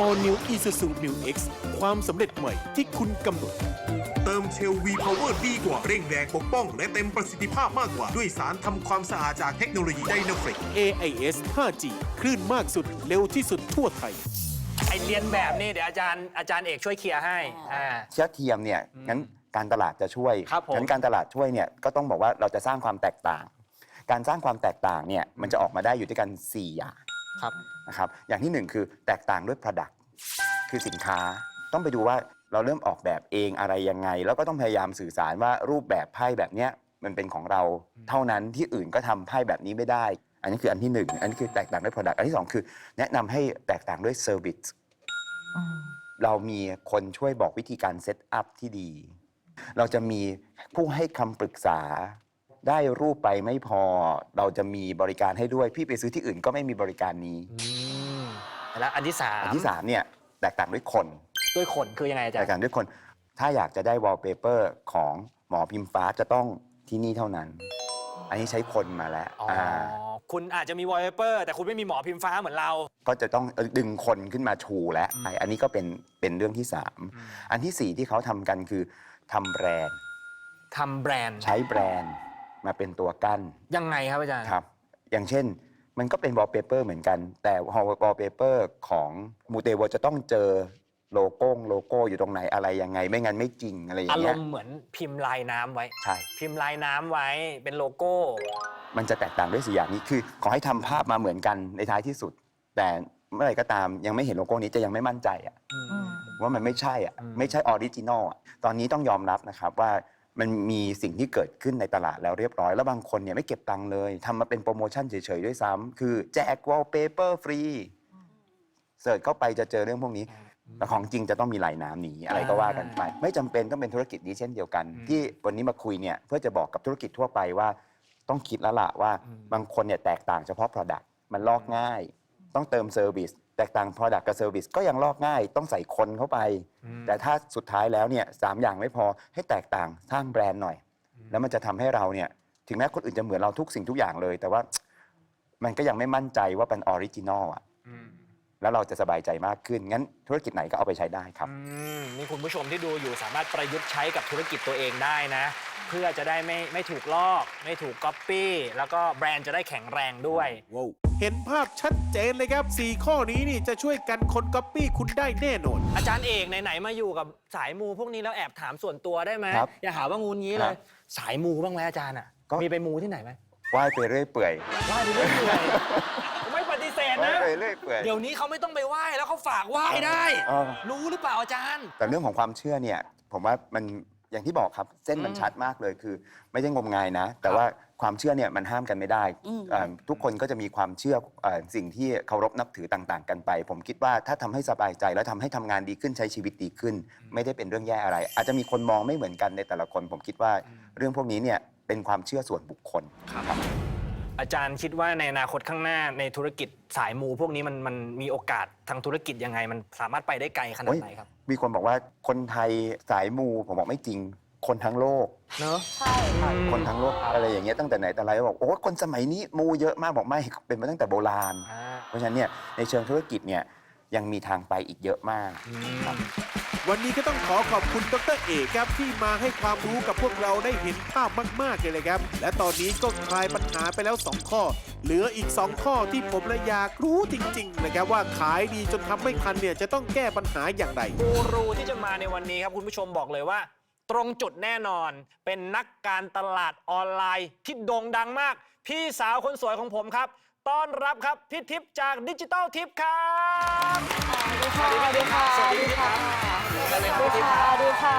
All New Isuzu New X ความสำเร็จใหม่ที่คุณกำหนด เติมเชล V Power ดีกว่า เร่งแรงปกป้อง และเต็มประสิทธิภาพมากกว่า ด้วยสารทำความสะอาดจากเทคโนโลยีไดนาเฟก AIS 5G คลื่นมากสุดเร็วที่สุดทั่วไทย ไอเรียนแบบนี่เดี๋ยวอาจารย์อาจารย์เอกช่วยเคลียร์ให้อ่า เชื้อเทียมเนี่ยงั้นการตลาดจะช่วยครับผม งั้นการตลาดช่วยเนี่ยก็ต้องบอกว่าเราจะสร้างความแตกต่าง การสร้างความแตกต่างเนี่ยมันจะออกมาได้อยู่ด้วยกัน 4 อย่าง ครับนะครับอย่างที่หนึ่งคือแตกต่างด้วย Product คือสินค้าต้องไปดูว่าเราเริ่มออกแบบเองอะไรยังไง แล้วก็ต้องพยายามสื่อสารว่ารูปแบบไพ่แบบเนี้ยมันเป็นของเราเท่านั้นที่อื่นก็ทำไพ่แบบนี้ไม่ได้ อันนี้คืออันที่หนึ่งอันนี้คือแตกต่างด้วย Product อันที่สองคือ แนะนำให้แตกต่างด้วย Service เรามีคนช่วยบอกวิธีการเซตอัพที่ดี เราจะมีผู้ให้คำปรึกษา ได้รูปไปไม่พอเราจะมีบริการให้ด้วย พี่ไปซื้อที่อื่นก็ไม่มีบริการนี้อืมแล้วอันที่สามอันที่สามเนี่ยแตกต่างด้วยคนด้วยขนคือยังไงอาจาแตรกย์ต่างด้วยคน ถ้าอยากจะได้วอลเปเปอร์ของหมอพิมพ์ฟ้าจะต้องที่นี่เท่านั้น อันนี้ใช้คนมาแล้วอ๋ออาคุณอาจจะมีวอลเปเปอร์ แต่คุณไม่มีหมอพิมพ์ฟ้าเหมือนเรา ก็จะต้องดึงคนขึ้นมาชูแล้วไอ้อันนี้ก็เป็นเป็นเรื่องที่สามอันที่สี่ที่เขาทำกันคือทำแบรนด์ทำแบรนด์ ใช้แบรนด์ มาเป็นตัวกั้นยังไงครับอาจารย์ครับ อย่างเช่นมันก็เป็นวอลเปเปอร์เหมือนกัน แต่วอลเปเปอร์ของมูเตเวจะต้องเจอโลโก้โลโก้อยู่ตรงไหนอะไรยังไง ไม่งั้นไม่จริงอะไรอย่าอางรเงี้ยมณ์เหมือนพิมพ์ลายน้ำไว้ ใช่ พิมพ์ลายน้ำไว้เป็นโลโก้ มันจะแตกต่างด้วยสี่อย่างนี้คือ ขอให้ทำภาพมาเหมือนกันในท้ายที่สุด แต่เมื่อไหร่ก็ตามยังไม่เห็นโลโก้นี้จะยังไม่มั่นใจอะ ว่ามันไม่ใช่อะอืม ไม่ใช่ออริจินอลอะตอนนี้ต้องยอมรับนะครับว่า มันมีสิ่งที่เกิดขึ้นในตลาดแล้วเรียบร้อย แล้วบางคนเนี่ยไม่เก็บตังค์เลยทำมาเป็นโปรโมชั่นเฉยๆด้วยซ้ำคือแจกวอลเปเปอร์ฟรีเสิร์ชเข้าไปจะเจอเรื่องพวกนี้แต่ของจริงจะต้องมีลายน้ำหนีอะไรก็ว่ากันไป ไม่จำเป็นต้องเป็นธุรกิจนี้เช่นเดียวกันที่วันนี้มาคุยเนี่ยเพื่อจะบอกกับธุรกิจทั่วไปว่า ต้องคิดแล้วล่ะว่าบางคนเนี่ยแตกต่างเฉพาะ Product มันลอกง่าย ต้องเติม Service แตกต่าง Product กับ Service ก็ยังลอกง่ายต้องใส่คนเข้าไป แต่ถ้าสุดท้ายแล้วเนี่ยสามอย่างไม่พอให้แตกต่างสร้างแบรนด์หน่อย แล้วมันจะทำให้เราเนี่ยถึงแม้คนอื่นจะเหมือนเราทุกสิ่งทุกอย่างเลย แต่ว่ามันก็ยังไม่มั่นใจว่าเป็นออริจินอลอะแล้วเราจะสบายใจมากขึ้น งั้นธุรกิจไหนก็เอาไปใช้ได้ครับอืมนี่คุณผู้ชมที่ดูอยู่สามารถประยุทธ์ใช้กับธุรกิจตัวเองได้นะ เพื่อจะได้ไม่ไม่ถูกลอก ไม่ถูกก๊อปปี้แล้วก็แบรนด์จะได้แข็งแรงด้วยว้าว เห็นภาพชัดเจนเลยครับ 4 ข้อนี้นี่จะช่วยกันคนก๊อปปี้คุณได้แน่นอน อาจารย์เอกไหนๆมาอยู่กับสายมูพวกนี้แล้วแอบถามส่วนตัวได้ไหมครับอย่าหาว่างูงี้เลครัย บสายมูบ้างไหมอาจารย์อะก็ มีไปมูที่ไหนไหมว่ายไปเรื่อยเปื่อยไหว้ไปเรื่อยๆไม่ปฏิเสธว่ายนะ ไปเรื่อยเปื่อย เดี๋ยวนี้เขาไม่ต้องไปไหว้แล้วเขาฝากไหว้ได้ เออ รู้หรือเปล่าอาจารย์ แต่เรื่องของความเชื่อเนี่ย ผมว่ามันอย่างที่บอกครับ เส้นมันชัดมากเลยคือ ไม่ใช่งมงายนะ แต่ว่า ความเชื่อเนี่ยมันห้ามกันไม่ได้เอ่อทุกคนก็จะมีความเชื่อเอ่อสิ่งที่เคารพนับถือต่างๆ กันไป ผมคิดว่าถ้าทำให้สบายใจแล้วทำให้ทำงานดีขึ้นใช้ชีวิตดีขึ้น ไม่ได้เป็นเรื่องแย่อะไร อาจจะมีคนมองไม่เหมือนกันในแต่ละคน ผมคิดว่าเรื่องพวกนี้เนี่ยเป็นความเชื่อส่วนบุคคลครับอาจารย์คิดว่าในอนาคตข้างหน้าในธุรกิจสายมูพวกนี้มันมันมีโอกาสทางธุรกิจยังไง มันสามารถไปได้ไกลขนาดไหนครับ มีคนบอกว่าคนไทยสายมูผมบอกไม่จริง คนทั้งโลก เนอะ ใช่ค่ะคนทั้งโลกอะไรอย่างเงี้ยตั้งแต่ไหนแต่ไรก็บอกโอ้คนสมัยนี้มูเยอะมากบอกไม่เป็นมาตั้งแต่โบราณอ่าเพราะฉะนั้นเนี่ยในเชิงธุรกิจเนี่ยยังมีทางไปอีกเยอะมากครับ วันนี้ก็ต้องขอขอบคุณดรเอกครับที่มาให้ความรู้กับพวกเราได้เห็นภาพมากๆเลยเลยครับ และตอนนี้ก็คลายปัญหาไปแล้ว 2 ข้อ เหลืออีก 2 ข้อที่ผมและอยากรู้จริงๆนะครับว่าขายดีจนทำไม่ทันเนี่ยจะต้องแก้ปัญหาอย่างไร กูรูที่จะมาในวันนี้ครับ คุณผู้ชมบอกเลยว่า ตรงจุดแน่นอน เป็นนักการตลาดออนไลน์ที่โด่งดังมาก พี่สาวคนสวยของผมครับ ต้อนรับครับพี่ทิพย์จากดิจิตอลทิปครับสวัสดีค่ะสวัสดีค่ะสวัสดีค่ะสวัสดีค่ะ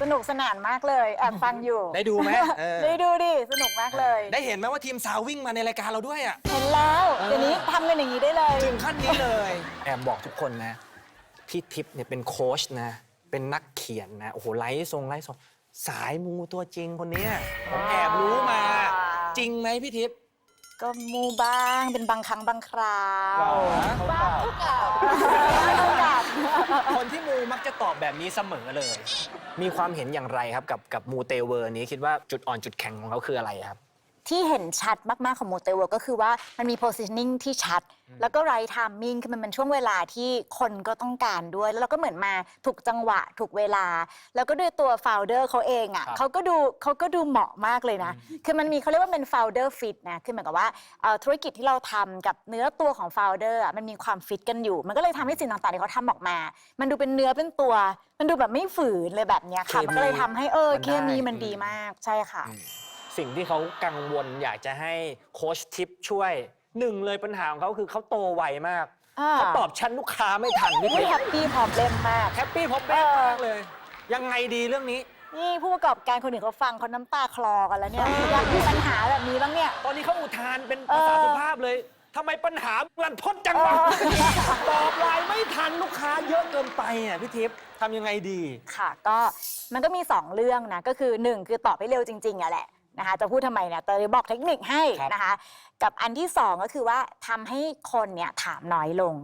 สนุกสนานมากเลยแอบฟังอยู่ ได้ดูไหมเออ ได้ดูดิสนุกมากเลย ได้เห็นไหมว่าทีมสาววิ่งมาในรายการเราด้วยอะ เห็นแล้วเดี๋ยวนี้ทำกันอย่างนี้ได้เลย ถึงขั้นนี้เลย แอบบอกทุกคนนะ พี่ทิพย์เนี่ยเป็นโค้ชนะ เป็นนักเขียนนะโอ้โหไลฟ์ทรงไลฟ์สดสายมูตัวจริงคนเนี้ยผมแอบรู้มา จริงไหมพี่ทิพย์ ก็มูบ้างเป็นบางครั้งบางคราวบ้างทุกกับทุกกับคนที่มูมักจะตอบแบบนี้เสมอเลย มีความเห็นอย่างไรครับกับกับมูเตเวอร์นี้คิดว่าจุดอ่อนจุดแข็งของเขาคืออะไรครับ ที่เห็นชัดมาก ๆ ของโมเตเวิร์ก็คือว่ามันมี positioning ที่ชัด แล้วก็ right timing คือมันเป็นช่วงเวลาที่คนก็ต้องการด้วย แล้วเราก็เหมือนมาถูกจังหวะถูกเวลา แล้วก็ด้วยตัว founder เขาเองอะครับเขาก็ดูเขาก็ดูเหมาะมากเลยนะ คือมันมีเขาเรียกว่าเป็น founder fit นะคือเหมือนกับว่าเอ่อธุรกิจที่เราทำกับเนื้อตัวของ founder อะมันมีความฟิตกันอยู่ มันก็เลยทำให้สิ่งต่างๆที่เขาทำออกมา มันดูเป็นเนื้อเป็นตัว มันดูแบบไม่ฝืนเลยแบบเนี้ยค่ะเคมีมันก็เลยทำให้เออมันเคได้มีมันดีมากใช่ค่ะ สิ่งที่เขากังวลอยากจะให้โค้ชทิปช่วยหนึ่งเลยปัญหาของเขาคือเขาโตไวมากอ่า เขาตอบชั้นลูกค้าไม่ทันพี่ไม่ทิพแฮปปี้พร้อมเล่มมาก แฮปปี้พบแม่มากเลย ยังไงดีเรื่องนี้ นี่ผู้ประกอบการคนอื่นเขาฟังเขาน้ำตาคลอกันแล้วเนี่ยอยากมีปัญหาแบบนี้บ้างเนี่ย ตอนนี้เขาอุทานเป็นภาษาเออ สุภาพเลยทำไมปัญหารันทดจังวะเออตอบไลน์ไม่ทันลูกค้าเยอะเกินไปอะพี่ทิพย์ทำยังไงดี ค่ะก็มันก็มี 2 เรื่องนะ ก็คือ 1 คือตอบให้เร็วจริงๆอะแหละ นะคะจะพูดทำไมเนี่ยแต่บอกเทคนิคให้ครับนะคะ กับอันที่ 2 ก็คือว่าทำให้คนเนี่ยถามน้อยลง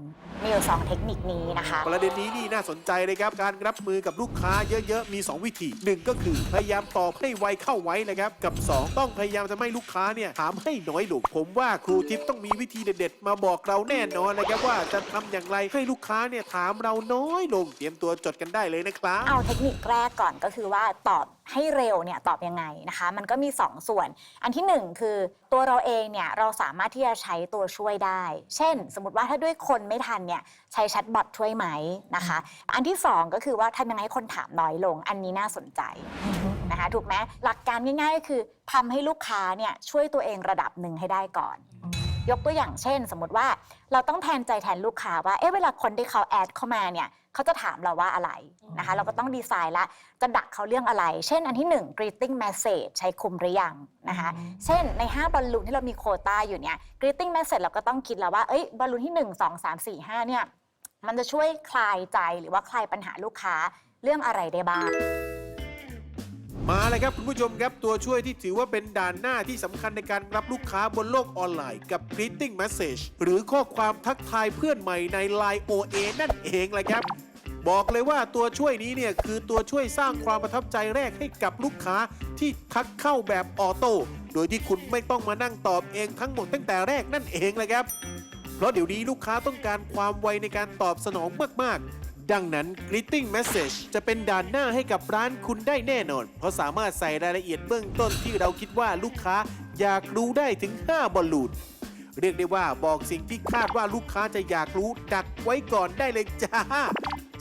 มีอยู่สองเทคนิคนี้นะคะ ประเด็นนี้นี่น่าสนใจเลยครับ การรับมือกับลูกค้าเยอะๆ มี 2 วิธี 1 ก็คือพยายามตอบให้ไวเข้าไว้นะครับ กับ 2 ต้องพยายามจะไม่ลูกค้าเนี่ยถามให้น้อยลง ผมว่าครูทิพย์ต้องมีวิธีเด็ดๆ มาบอกเราแน่นอนนะครับว่าจะทำอย่างไรให้ลูกค้าเนี่ยถามเราน้อยลง เตรียมตัวจดกันได้เลยนะครับเอาเทคนิคแรกก่อนก็คือว่าตอบให้เร็วเนี่ยตอบยังไงนะคะ มันก็มี 2 ส่วน อันที่ 1 คือตัวเราเองเนี่ยเราสามารถที่จะใช้ตัวช่วยได้ เช่น สมมติว่าถ้าด้วยคนไม่ทันเนี่ยใช้แชทบอทช่วยไหมนะคะ อันที่ 2 ก็คือว่าทำยังไงให้คนถามน้อยลง อันนี้น่าสนใจนะคะถูกไหมหลักการง่ายๆก็คือทำให้ลูกค้าเนี่ยช่วยตัวเองระดับหนึ่งให้ได้ก่อน ยกตัวอย่างเช่น สมมติว่าเราต้องแทนใจแทนลูกค้าว่าเอ๊ะเวลาคนที่เขาแอดเข้ามาเนี่ย เขาจะถามเราว่าอะไรนะคะ เราก็ต้องดีไซน์ละจะดักเขาเรื่องอะไร เช่นอันที่ 1 greeting message ใช้คุมหรือยังนะคะ เช่นใน 5 บอลลูนที่เรามีโควต้าอยู่เนี่ย greeting message เราก็ต้องคิดแล้วว่าเอ้ยบอลลูนที่ 1 2 3 4 5เนี่ยมันจะช่วยคลายใจหรือว่าคลายปัญหาลูกค้าเรื่องอะไรได้บ้างมาเลยครับ คุณผู้ชมครับ ตัวช่วยที่ถือว่าเป็นด่านหน้าที่สำคัญในการรับลูกค้าบนโลกออนไลน์กับ greeting message หรือข้อความทักทายเพื่อนใหม่ใน Line OA นั่นเองแหละครับ บอกเลยว่าตัวช่วยนี้เนี่ยคือตัวช่วยสร้างความประทับใจแรกให้กับลูกค้าที่ทักเข้าแบบออโต้โดยที่คุณไม่ต้องมานั่งตอบเองทั้งหมดตั้งแต่แรกนั่นเองเลยครับ เพราะเดี๋ยวนี้ลูกค้าต้องการความไวในการตอบสนองมากๆ ดังนั้น greeting message จะเป็นด่านหน้าให้กับร้านคุณได้แน่นอน เพราะสามารถใส่รายละเอียดเบื้องต้นที่เราคิดว่าลูกค้าอยากรู้ได้ถึง 5 บอลลูนเรียกได้ว่าบอกสิ่งที่คาดว่าลูกค้าจะอยากรู้ดักไว้ก่อนได้เลยจ้า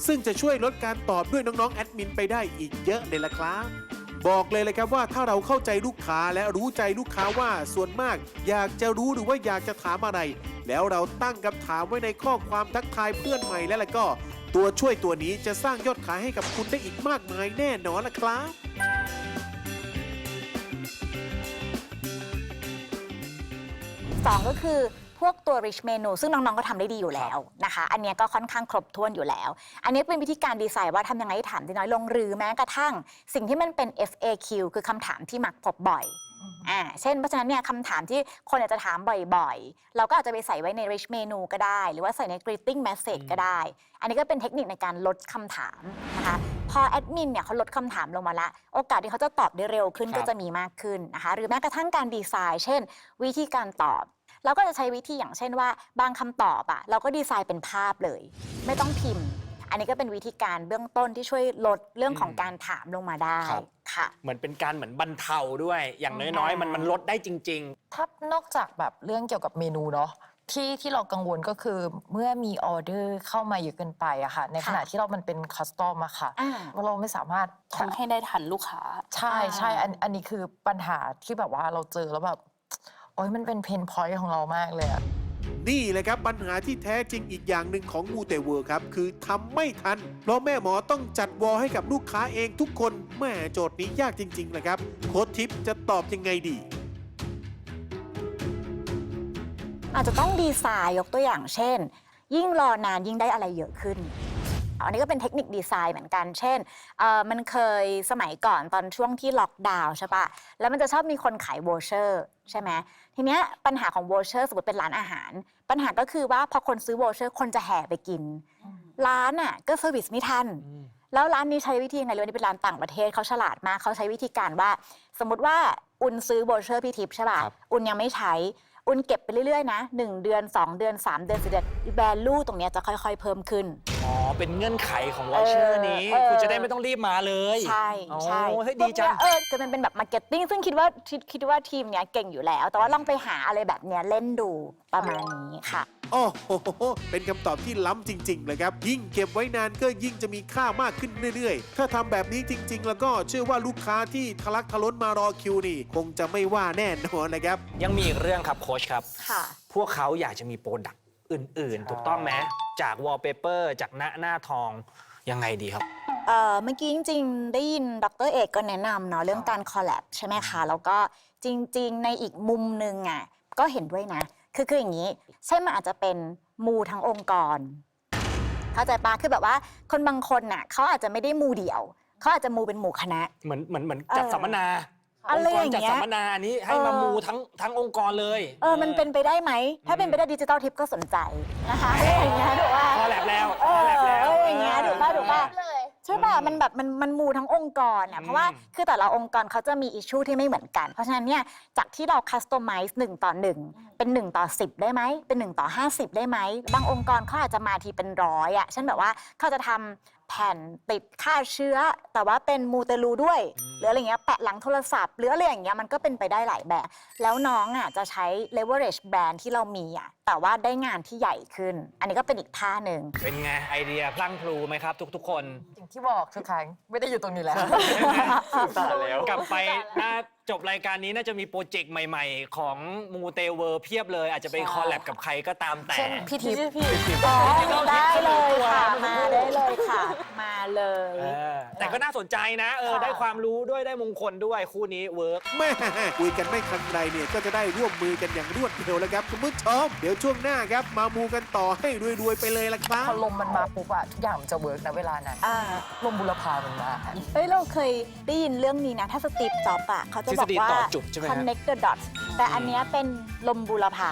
ซึ่งจะช่วยลดการตอบด้วยน้องๆแอดมินไปได้อีกเยอะเลยล่ะครับบอกเลยเลยครับว่าถ้าเราเข้าใจลูกค้าและรู้ใจลูกค้าว่าส่วนมาก อยากจะรู้หรือว่าอยากจะถามอะไร แล้วเราตั้งคำถามไว้ในข้อความทักทายเพื่อนใหม่แล้วล่ะก็ ตัวช่วยตัวนี้จะสร้างยอดขายให้กับคุณได้อีกมากมายแน่นอนล่ะครับสองก็คือ พวกตัว rich menu ซึ่งน้องๆ ก็ทำได้ดีอยู่แล้วนะคะ อันเนี้ยก็ค่อนข้างครบถ้วนอยู่แล้ว อันนี้เป็นวิธีการดีไซน์ว่าทำยังไงให้ถามได้น้อยลงหรือแม้กระทั่ง สิ่งที่มันเป็น FAQ คือคำถามที่มักพบบ่อยอ่าเช่นเพราะฉะนั้นเนี่ยคำถามที่คนอาจจะถามบ่อยๆ เราก็อาจจะไปใส่ไว้ใน rich menu ก็ได้ หรือว่าใส่ใน greeting message ก็ได้ อันนี้ก็เป็นเทคนิคในการลดคำถามนะคะ พอแอดมินเนี่ยเขาลดคำถามลงมาละ โอกาสที่เขาจะตอบได้เร็วขึ้นครับ ก็จะมีมากขึ้นนะคะ หรือแม้กระทั่งการดีไซน์ เช่น วิธีการตอบ เราก็จะใช้วิธีอย่างเช่นว่า บางคำตอบอะเราก็ดีไซน์เป็นภาพเลย ไม่ต้องพิมพ์ อันนี้ก็เป็นวิธีการเบื้องต้นที่ช่วยลดเรื่องของการถามลงมาได้ครับ ค่ะ เหมือนเป็นการเหมือนบรรเทาด้วย อย่างน้อยๆ มันมันลดได้จริง ถ้านอกจากแบบเรื่องเกี่ยวกับเมนูเนาะที่ที่เรากังวลก็คือเมื่อมีออเดอร์เข้ามาเยอะเกินไปอะค่ะ ในขณะค่ะที่เรามันเป็นคัสตอมอะค่ะอ่า เราไม่สามารถทำให้ได้ทันลูกค้า ใช่ใช่อันอันนี้คือปัญหาที่แบบว่าเราเจอแล้วแบบ โอ้ยมันเป็นเพนพอยต์ของเรามากเลยอะนี่แหละครับปัญหาที่แท้จริงอีกอย่างหนึ่งของมูเตเวิร์ครับ คือทำไม่ทัน เพราะแม่หมอต้องจัดวอลให้กับลูกค้าเองทุกคนแม่โจทย์นี้ยากจริงๆนะครับ โค้ชทิปจะตอบยังไงดี อาจจะต้องดีไซน์ยกตัวอย่างเช่น ยิ่งรอนานยิ่งได้อะไรเยอะขึ้น อันนี้ก็เป็นเทคนิคดีไซน์เหมือนกัน เช่นเอ่อมันเคยสมัยก่อนตอนช่วงที่ล็อกดาวน์ใช่ปะแล้วมันจะชอบมีคนขายโวเชอร์ใช่ไหมทีเนี้ยปัญหาของโวเชอร์สมมติเป็นร้านอาหาร ปัญหาก็คือว่าพอคนซื้อโวเชอร์คนจะแห่ไปกิน ร้านอะก็เซอร์วิสไม่ทัน แล้วร้านนี้ใช้วิธียังไงเลยนี่เป็นร้านต่างประเทศเขาฉลาดมากเขาใช้วิธีการว่า สมมติว่าอุ่นซื้อโบรเชอร์พี่ทิพย์ใช่ป่ะครับอุ่นยังไม่ใช้อุ่นเก็บไปเรื่อยๆนะ 1 เดือน 2 เดือน 3 เดือน4เดือนแบรลูตรงเนี้ยจะค่อยๆ เพิ่มขึ้น อ๋อ เป็นเงื่อนไขของวอเชอร์นี้ เออคุณจะได้ไม่ต้องรีบมาเลยใช่อ๋อใช่เฮ้ยดีจังพวกเนี้ยเออจะมันเป็นแบบมาร์เก็ตติ้งซึ่งคิดว่าคิดคิดว่าทีมเนี้ยเก่งอยู่แล้ว แต่ว่าลองไปหาอะไรแบบเนี้ยเล่นดูประมาณนี้ค่ะ โอ้โห เป็นคำตอบที่ล้ำจริง ๆ เลยครับ ยิ่งเก็บไว้นานก็ยิ่งจะมีค่ามากขึ้นเรื่อย ๆ ถ้าทำแบบนี้จริง ๆ แล้วก็เชื่อว่าลูกค้าที่ทะลักทะล้นมารอคิวนี่ คงจะไม่ว่าแน่นอนนะครับ ยังมีอีกเรื่องครับโค้ชครับ ค่ะ พวกเขาอยากจะมีโปรดักต์ อื่น ๆ ถูกต้องไหมจากวอลเปเปอร์จากหน้าหน้าทองยังไงดีครับ เอ่อเมื่อกี้จริง ๆ ได้ยินดรเอกก็แนะนำเนาะเรื่องการคอลแลบใช่ไหมคะ แล้วก็จริง ๆ ในอีกมุมหนึ่งอะก็เห็นด้วยนะ คือคืออย่างนี้ใช่มันอาจจะเป็นมูทั้งองค์กร เข้าใจปะคือแบบว่าคนบางคนน่ะเขาอาจจะไม่ได้มูเดี่ยว เขาอาจจะมูเป็นหมู่คณะ เหมือนเหมือนเหมือนจัดเออ สัมมนา อะไรองค์กรอย่างเงี้ยจัดสัมมนาอันนี้ให้มาเออ มูทั้งทั้งองค์กรเลยเออมันเป็นไปได้ไหม ถ้าเป็นไปได้ดิจิตอลทิปก็สนใจนะคะอะไรอย่างเงี้ยถูกป่ะพอแลบแล้วเอพออแลบแล้วเอออย่างเงี้ยถูกป่ะถูกป่ะใช่ป่ะมันแบบมันมันมูทั้งองค์กรอะเพราะว่าอืมคือแต่ละองค์กรเขาจะมีอิชชูที่ไม่เหมือนกัน เพราะฉะนั้นเนี่ยจากที่เราคัสตอมไมซ์หนึ่งต่อหนึ่งเป็นหนึ่งต่อสิบได้ไหมเป็นหนึ่งต่อห้าสิบได้ไหมบางองค์กรเขาอาจจะมาทีเป็นร้อยอะเช่นแบบว่าเขาจะทำ แผ่นติดฆ่าเชื้อ แต่ว่าเป็นมูเตลูด้วย หรืออะไรเงี้ยแปะหลังโทรศัพท์หรืออะไรอย่างเงี้ยมันก็เป็นไปได้หลายแบบ แล้วน้องอะจะใช้ leverage brand ที่เรามีอะแต่ว่าได้งานที่ใหญ่ขึ้น อันนี้ก็เป็นอีกท่าหนึ่ง เป็นไงไอเดียพลั้งพลูไหมครับ ทุกๆคนอย่างที่บอกทุกครั้งไม่ได้อยู่ตรงนี้แล้วตายแล้วกลับไปน่า จบรายการนี้น่าจะมีโปรเจกต์ใหม่ ๆ ของมูเตเวอร์เพียบเลย อาจจะไปใช่คอลแลบกับใครก็ตามแต่ เช่นพี่ทิพย์อ๋อได้เลยค่ะมาได้เลยค่ะมา เลย เออแต่ก็น่าสนใจนะเออค่ะ ได้ความรู้ด้วยได้มงคลด้วยคู่นี้เวิร์ก แม่คุยกันไม่ทันไรเนี่ย ก็จะได้ร่วมมือกันอย่างรวดเร็วแล้วครับคุณผู้ชม เดี๋ยวช่วงหน้าครับ มามูกันต่อให้รวยๆไปเลยละครับ พอลมมันมาปุ๊บอะทุกอย่างมันจะเวิร์กนะเวลานั้นอ่าลมบุรพามันมาเฮ้ยเราเคยได้ยินเรื่องนี้นะ ถ้าสตีฟจ็อบอะเขาจะบอกว่า ทฤษฎีต่อจุดใช่ไหมฮะ connect the dots แต่อันเนี้ยเป็นลมบูรพา